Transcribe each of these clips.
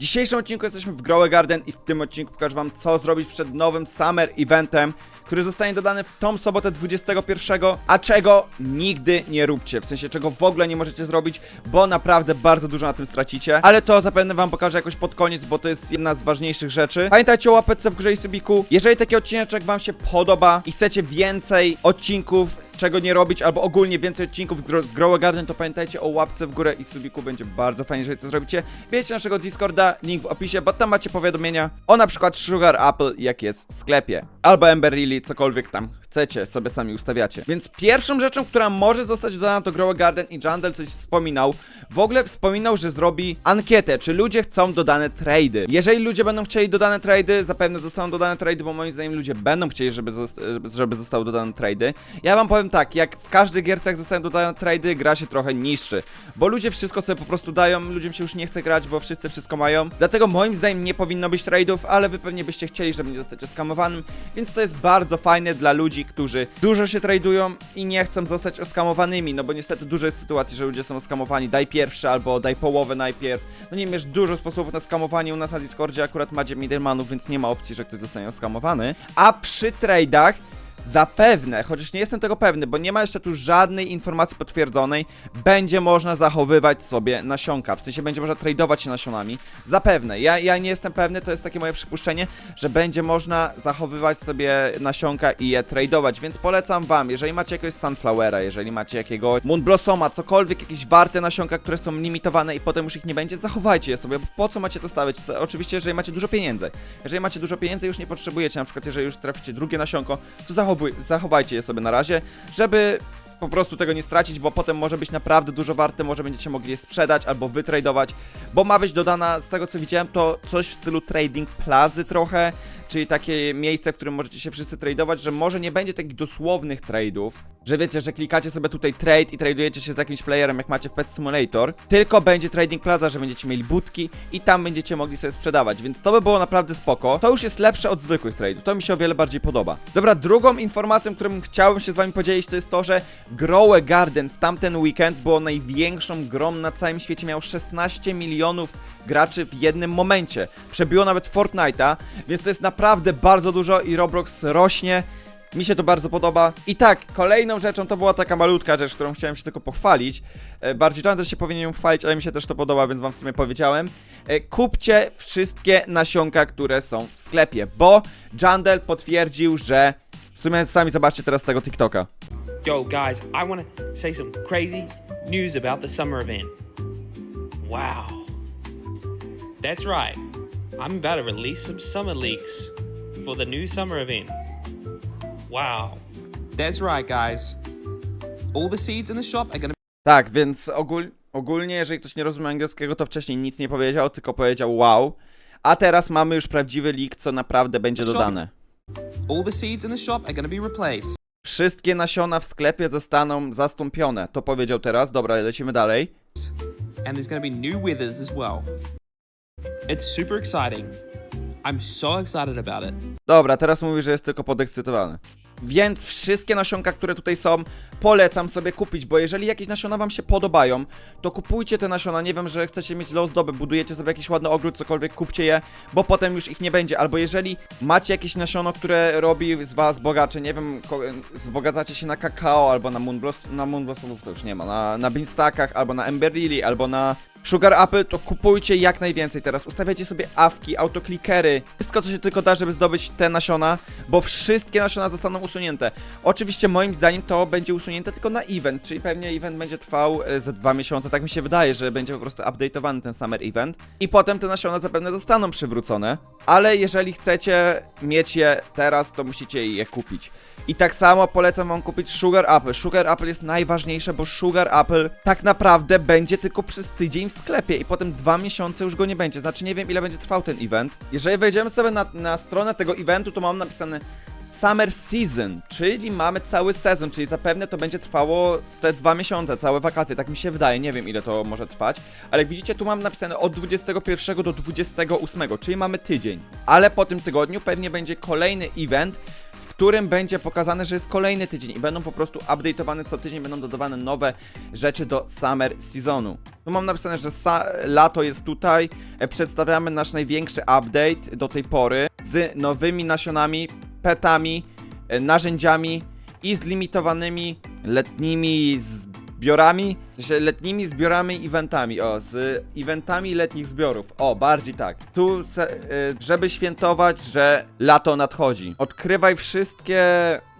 W dzisiejszym odcinku jesteśmy w Growe Garden i w tym odcinku pokażę wam co zrobić przed nowym Summer Eventem, który zostanie dodany w tą sobotę 21, a czego nigdy nie róbcie, w sensie czego w ogóle nie możecie zrobić, bo naprawdę bardzo dużo na tym stracicie, ale to zapewne wam pokażę jakoś pod koniec, bo to jest jedna z ważniejszych rzeczy. Pamiętajcie o łapeczce w grze i subiku. Jeżeli taki odcineczek wam się podoba i chcecie więcej odcinków czego nie robić, albo ogólnie więcej odcinków z Grow Garden, to pamiętajcie o łapce w górę i subiku, będzie bardzo fajnie, jeżeli to zrobicie. Wiecie naszego Discorda, link w opisie, bo tam macie powiadomienia o na przykład Sugar Apple, jak jest w sklepie, albo Ember Lily, cokolwiek tam chcecie, sobie sami ustawiacie. Więc pierwszą rzeczą, która może zostać dodana do Grow Garden i Jandel coś wspominał, w ogóle wspominał, że zrobi ankietę, czy ludzie chcą dodane trady. Jeżeli ludzie będą chcieli dodane trady, zapewne zostaną dodane trady, bo moim zdaniem ludzie będą chcieli, żeby, zosta- żeby- zostały dodane trady. Ja wam powiem tak, jak w każdych gierce, jak zostają dodane trady, gra się trochę niższy, bo ludzie wszystko sobie po prostu dają, ludziom się już nie chce grać, bo wszyscy wszystko mają. Dlatego moim zdaniem nie powinno być tradeów, ale wy pewnie byście chcieli, żeby nie zostać oskamowanym, więc to jest bardzo fajne dla ludzi, którzy dużo się tradują i nie chcą zostać oskamowanymi, no bo niestety dużo jest sytuacji, że ludzie są oskamowani, daj pierwszy albo daj połowę najpierw. No nie wiem, jest dużo sposobów na skamowanie u nas na Discordzie, akurat macie middlemanów, więc nie ma opcji, że ktoś zostanie oskamowany. A przy tradeach Zapewne, chociaż nie jestem tego pewny, bo nie ma jeszcze tu żadnej informacji potwierdzonej, będzie można zachowywać sobie nasionka. W sensie będzie można tradować się nasionami. Zapewne. Ja, ja nie jestem pewny, to jest takie moje przypuszczenie, że będzie można zachowywać sobie nasionka i je tradować, więc polecam wam, jeżeli macie jakiegoś Sunflowera, jeżeli macie jakiegoś Moonblossoma, cokolwiek, jakieś warte nasionka, które są limitowane i potem już ich nie będzie, zachowajcie je sobie, bo po co macie to stawiać? Oczywiście, jeżeli macie dużo pieniędzy. Jeżeli macie dużo pieniędzy, już nie potrzebujecie, na przykład jeżeli już traficie drugie nasionko, to zachowuj, zachowajcie je sobie na razie, żeby po prostu tego nie stracić, bo potem może być naprawdę dużo warte, może będziecie mogli je sprzedać albo wytradować, bo ma być dodana, z tego co widziałem, to coś w stylu trading plazy trochę, czyli takie miejsce, w którym możecie się wszyscy tradować, że może nie będzie takich dosłownych trade'ów, że wiecie, że klikacie sobie tutaj trade i tradujecie się z jakimś playerem, jak macie w Pet Simulator, tylko będzie trading plaza, że będziecie mieli budki i tam będziecie mogli sobie sprzedawać, więc to by było naprawdę spoko. To już jest lepsze od zwykłych trade'ów, to mi się o wiele bardziej podoba. Dobra, drugą informacją, którą chciałbym się z wami podzielić, to jest to, że Grow a Garden w tamten weekend było największą grą na całym świecie, miał 16 milionów graczy w jednym momencie. Przebiło nawet Fortnite'a, więc to jest naprawdę bardzo dużo i Roblox rośnie. Mi się to bardzo podoba. I tak, kolejną rzeczą to była taka malutka rzecz, którą chciałem się tylko pochwalić. E, Bardziej Chandler się powinien chwalić, ale mi się też to podoba, więc wam w sumie powiedziałem. E, Kupcie wszystkie nasionka, które są w sklepie, bo Jandel potwierdził, że w sumie sami zobaczcie teraz tego TikToka. Yo, guys, I want to say some crazy news about the summer event. Wow. That's right. I'm about to release some summer leaks for the new summer event. Wow. That's right, guys. All the seeds in the shop are going to Tak, więc ogól, ogólnie, jeżeli ktoś nie rozumie angielskiego, to wcześniej nic nie powiedział, tylko powiedział wow. A teraz mamy już prawdziwy leak, co naprawdę będzie Szok. dodane. all the seeds in the shop are going to be replaced. Wszystkie nasiona w sklepie zostaną zastąpione. To powiedział teraz. Dobra, lecimy dalej. And there's going to be new withers as well. It's super exciting. I'm so excited about it. Dobra, teraz mówi, że jest tylko podekscytowany. Więc wszystkie nasionka, które tutaj są, polecam sobie kupić, bo jeżeli jakieś nasiona wam się podobają, to kupujcie te nasiona. Nie wiem, że chcecie mieć low zdoby, budujecie sobie jakiś ładny ogród, cokolwiek, kupcie je, bo potem już ich nie będzie. Albo jeżeli macie jakieś nasiono, które robi z was bogacze, nie wiem, wzbogacacie się na kakao, albo na moonbloss, na moonblossowów to już nie ma, na, na beanstalkach, albo na ember lily, albo na Sugar Apple, to kupujcie jak najwięcej teraz. Ustawiajcie sobie awki, autoklikery, wszystko co się tylko da, żeby zdobyć te nasiona, bo wszystkie nasiona zostaną usunięte. Oczywiście moim zdaniem to będzie usunięte tylko na event, czyli pewnie event będzie trwał e, ze dwa miesiące, tak mi się wydaje, że będzie po prostu update'owany ten summer event i potem te nasiona zapewne zostaną przywrócone, ale jeżeli chcecie mieć je teraz, to musicie je kupić. I tak samo polecam wam kupić Sugar Apple. Sugar Apple jest najważniejsze, bo Sugar Apple tak naprawdę będzie tylko przez tydzień w sklepie i potem dwa miesiące już go nie będzie. Znaczy nie wiem ile będzie trwał ten event. Jeżeli wejdziemy sobie na, na stronę tego eventu, to mam napisane Summer Season, czyli mamy cały sezon, czyli zapewne to będzie trwało te dwa miesiące, całe wakacje, tak mi się wydaje, nie wiem ile to może trwać, ale jak widzicie tu mam napisane od 21 do 28, czyli mamy tydzień, ale po tym tygodniu pewnie będzie kolejny event, którym będzie pokazane, że jest kolejny tydzień i będą po prostu update'owane co tydzień, będą dodawane nowe rzeczy do Summer Seasonu. Tu mam napisane, że lato jest tutaj, e, przedstawiamy nasz największy update do tej pory z nowymi nasionami, petami, e, narzędziami i z limitowanymi letnimi zbiorami, sensie letnimi zbiorami eventami, o, z eventami letnich zbiorów, o, bardziej tak. Tu, y, żeby świętować, że lato nadchodzi. Odkrywaj wszystkie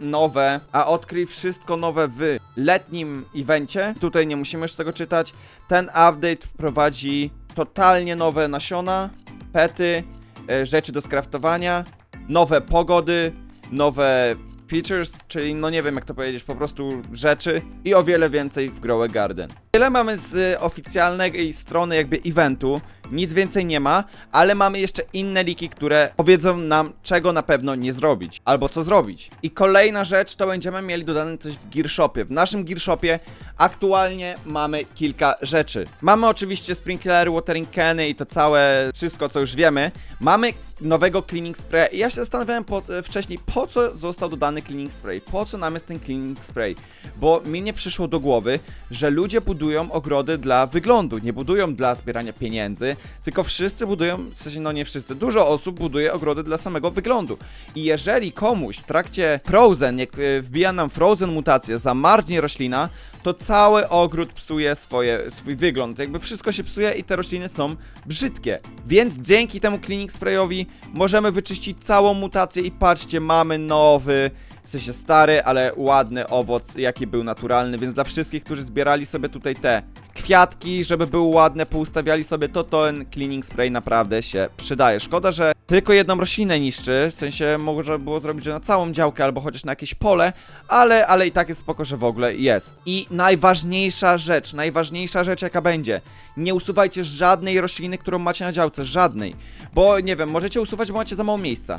nowe, a odkryj wszystko nowe w letnim evencie. Tutaj nie musimy już tego czytać. Ten update wprowadzi totalnie nowe nasiona, pety, y, rzeczy do skraftowania, nowe pogody, nowe features, czyli no nie wiem jak to powiedzieć, po prostu rzeczy i o wiele więcej w Grow a Garden. Tyle mamy z oficjalnej strony jakby eventu, nic więcej nie ma, ale mamy jeszcze inne liki, które powiedzą nam czego na pewno nie zrobić, albo co zrobić. I kolejna rzecz to będziemy mieli dodane coś w Gear Shopie. W naszym Gear Shopie aktualnie mamy kilka rzeczy. Mamy oczywiście sprinklery, watering cany i to całe wszystko co już wiemy. Mamy nowego cleaning spray. Ja się zastanawiałem po, e, wcześniej, po co został dodany cleaning spray? Po co nam jest ten cleaning spray? Bo mi nie przyszło do głowy, że ludzie budują ogrody dla wyglądu, nie budują dla zbierania pieniędzy, tylko wszyscy budują, w sensie no nie wszyscy, dużo osób buduje ogrody dla samego wyglądu. I jeżeli komuś w trakcie Frozen, jak e, wbija nam Frozen mutację, zamarznie roślina, to cały ogród psuje swoje, swój wygląd. Jakby wszystko się psuje i te rośliny są brzydkie. Więc dzięki temu cleaning sprayowi możemy wyczyścić całą mutację i patrzcie, mamy nowy, w sensie stary, ale ładny owoc, jaki był naturalny, więc dla wszystkich, którzy zbierali sobie tutaj te kwiatki, żeby były ładne, poustawiali sobie, to ten cleaning spray naprawdę się przydaje. Szkoda, że tylko jedną roślinę niszczy, w sensie można było zrobić, że na całą działkę albo chociaż na jakieś pole, ale, ale i tak jest spoko, że w ogóle jest. I najważniejsza rzecz, najważniejsza rzecz jaka będzie, nie usuwajcie żadnej rośliny, którą macie na działce, żadnej, bo nie wiem, możecie usuwać, bo macie za mało miejsca.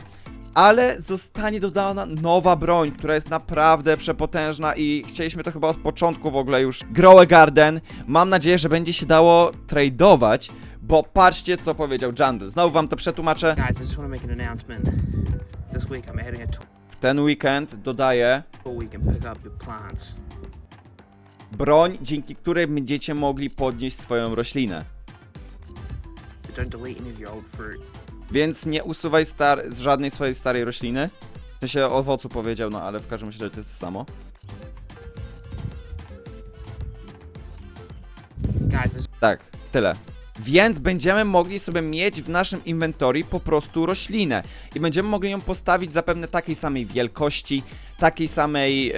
Ale zostanie dodana nowa broń, która jest naprawdę przepotężna i chcieliśmy to chyba od początku w ogóle już Grow a Garden. Mam nadzieję, że będzie się dało tradeować, bo patrzcie co powiedział Jandel. Znowu wam to przetłumaczę. Guys, I just want to make an announcement. This week I'm adding a tool W ten weekend dodaję where we can pick up your plants. broń, dzięki której będziecie mogli podnieść swoją roślinę. So don't delete any of your old fruit. Więc nie usuwaj star z żadnej swojej starej rośliny. W sensie owocu powiedział, no ale w każdym razie to jest to samo. Guys, Tak, tyle. Więc będziemy mogli sobie mieć w naszym inwentory po prostu roślinę. I będziemy mogli ją postawić zapewne takiej samej wielkości, takiej samej e,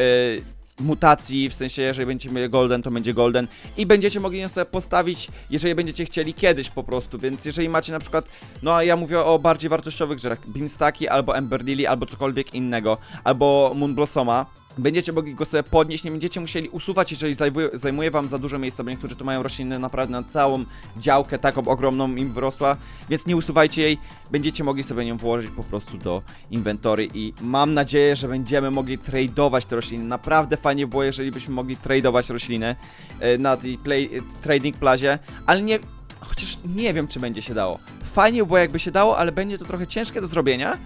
mutacji, w sensie jeżeli będziecie mieli golden, to będzie golden. I będziecie mogli ją sobie postawić, jeżeli będziecie chcieli kiedyś po prostu. Więc jeżeli macie na przykład, no a ja mówię o bardziej wartościowych rzeczach, Beanstaki albo Ember Lily, albo cokolwiek innego, albo Moonblossoma, Będziecie mogli go sobie podnieść, nie będziecie musieli usuwać, jeżeli zajmuje, wam za dużo miejsca, bo niektórzy tu mają rośliny naprawdę na całą działkę, taką ogromną im wyrosła, więc nie usuwajcie jej, będziecie mogli sobie ją włożyć po prostu do inwentory i mam nadzieję, że będziemy mogli tradeować te rośliny. Naprawdę fajnie było, jeżeli byśmy mogli tradeować rośliny e, na tej play, e, trading plazie, ale nie, chociaż nie wiem, czy będzie się dało. Fajnie było, jakby się dało, ale będzie to trochę ciężkie do zrobienia,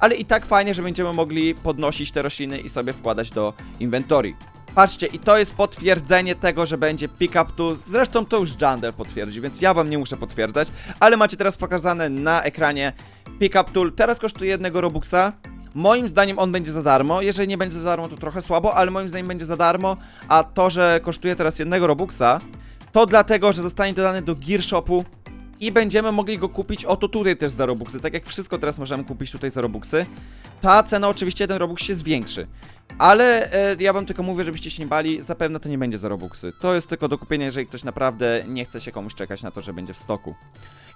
ale i tak fajnie, że będziemy mogli podnosić te rośliny i sobie wkładać do inwentory. Patrzcie, i to jest potwierdzenie tego, że będzie pick up tu. Zresztą to już Jandel potwierdzi, więc ja wam nie muszę potwierdzać, ale macie teraz pokazane na ekranie pick up tool. Teraz kosztuje jednego Robuxa. Moim zdaniem on będzie za darmo. Jeżeli nie będzie za darmo, to trochę słabo, ale moim zdaniem będzie za darmo. A to, że kosztuje teraz jednego Robuxa, to dlatego, że zostanie dodany do Gear Shopu i będziemy mogli go kupić oto tutaj też za Robuxy. Tak jak wszystko teraz możemy kupić tutaj za Robuxy. Ta cena oczywiście ten Robux się zwiększy. Ale e, ja wam tylko mówię, żebyście się nie bali, zapewne to nie będzie za Robuxy. To jest tylko do kupienia, jeżeli ktoś naprawdę nie chce się komuś czekać na to, że będzie w stoku.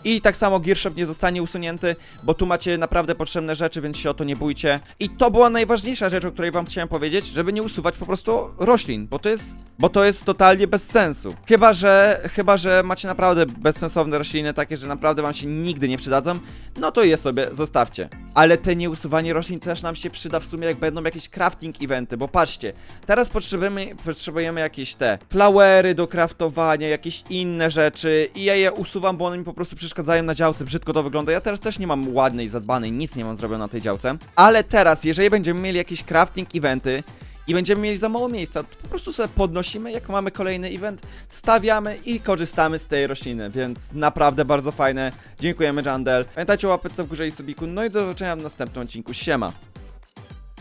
I tak samo Gearshop nie zostanie usunięty, bo tu macie naprawdę potrzebne rzeczy, więc się o to nie bójcie. I to była najważniejsza rzecz, o której wam chciałem powiedzieć, żeby nie usuwać po prostu roślin, bo to jest, bo to jest totalnie bez sensu. Chyba, że, chyba, że macie naprawdę bezsensowne rośliny, takie, że naprawdę wam się nigdy nie przydadzą, no to je sobie zostawcie. Ale te nieusuwanie roślin też nam się przyda w sumie, jak będą jakieś crafting eventy, bo patrzcie, teraz potrzebujemy, potrzebujemy jakieś te flowery do craftowania, jakieś inne rzeczy i ja je usuwam, bo one mi po prostu przeszkadzają na działce, brzydko to wygląda. Ja teraz też nie mam ładnej, zadbanej, nic nie mam zrobione na tej działce, ale teraz, jeżeli będziemy mieli jakieś crafting eventy, i będziemy mieli za mało miejsca, po prostu sobie podnosimy, jak mamy kolejny event, stawiamy i korzystamy z tej rośliny, więc naprawdę bardzo fajne. Dziękujemy, Jandel. Pamiętajcie o łapce w górze i subiku, no i do zobaczenia w następnym odcinku. Siema!